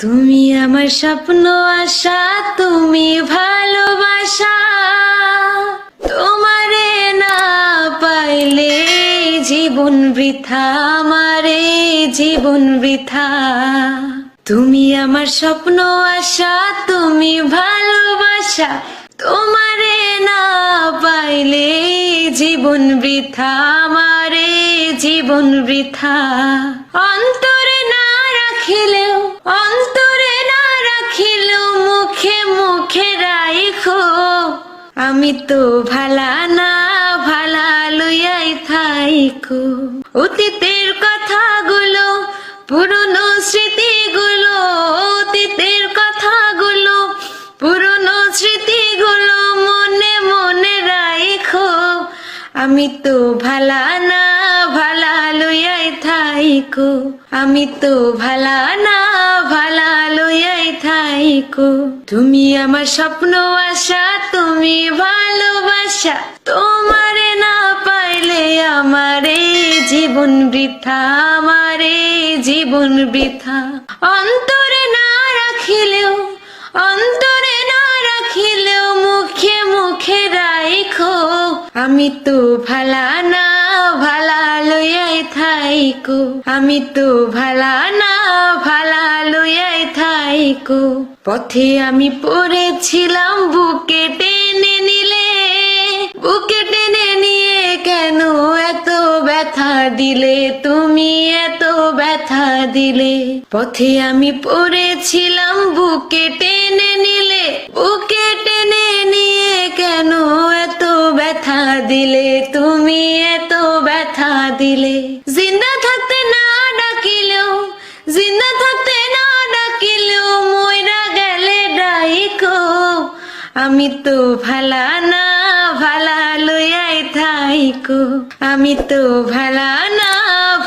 তুমি আমার স্বপ্ন আশা, তুমি ভালোবাসা। তোমারে না পাইলে জীবন বৃথা, আমারে জীবন বৃথা। তুমি আমার স্বপ্ন আশা, তুমি ভালোবাসা। তোমারে না পাইলে জীবন বৃথা, আমারে জীবন বৃথা। অন্তরে না রাখিলেও অন্তরে না রাখিলেও মুখে মুখে রাইখো। আমি তো ভালা না ভালা লইয়াই থাইকো অতীতের কথাগুলো, পুরনো স্মৃতিগুলো, অতীতের কথাগুলো, পুরনো স্মৃতিগুলো মনে মনে রাইখো। আমি তো ভালা না ভালা লইয়াই থাইকো আমি তো ভালা না ভালা লইয়াই থাইকো। তুমি আমার স্বপ্ন আশা, তুমি ভালোবাসা। তোমারে না পাইলে আমারে জীবন বৃথা, আমারে জীবন বৃথা। অন্তরে না রাখিলেও, অন্তরে না রাখিলেও মুখে মুখে রাইখো। আমি তো ভালা না থাইকো, আমি তো ভালা না, ভালা লইয়াই থাইকো। পথে আমি পড়েছিলাম, বুকে টেনে নিলে। বুকে টেনে নিয়ে কেন এত ব্যথা দিলে? তুমি এত ব্যথা দিলে। পথে আমি পড়েছিলাম, বুকে টেনে নিলে। বুকে টেনে নিয়ে কেন এত ব্যথা দিলে? তুমি এত ব্যথা দিলে। আমি তো ভালা না, ভালা লইয়াই থাইকো। আমি তো ভালা না,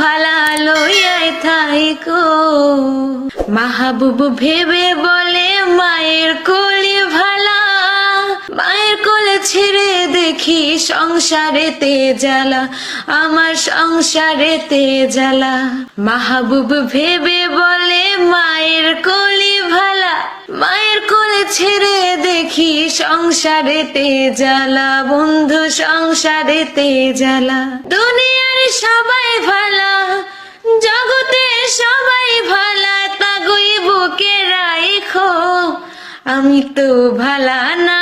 ভালা লইয়াই থাইকো। মাহবুব ভেবে বলে মায়ের কোলে ভালা মায়ের কোলে ছেড়ে দেখি সংসারেতে জ্বালা, আমার সংসারেতে জ্বালা। মাহবুব ভেবে বলে, মায়ের কোলে ভালা, মায়ের কোলে ছেড়ে দেখি সংসারেতে জ্বালা, বন্ধু সংসারেতে জ্বালা। দুনিয়ার সবাই ভালা, জগতে সবাই ভালা তাগুই বুকে রাইখো, আমি তো ভালা না।